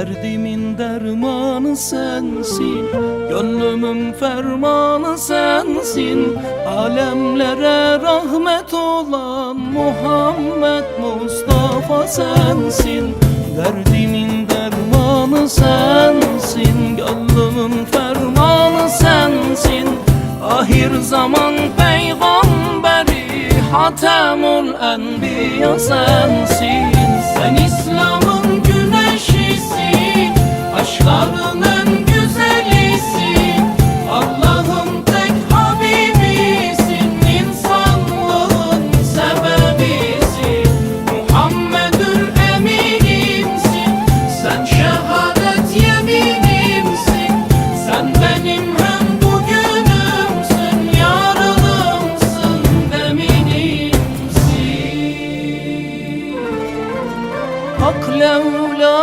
Derdimin dermanı sensin Gönlümün fermanı sensin. Alemlere rahmet olan Muhammed Mustafa sensin. Derdimin dermanı sensin Gönlümün fermanı sensin. Ahir zaman peygamberi Hatemul enbiya sensin Hak levla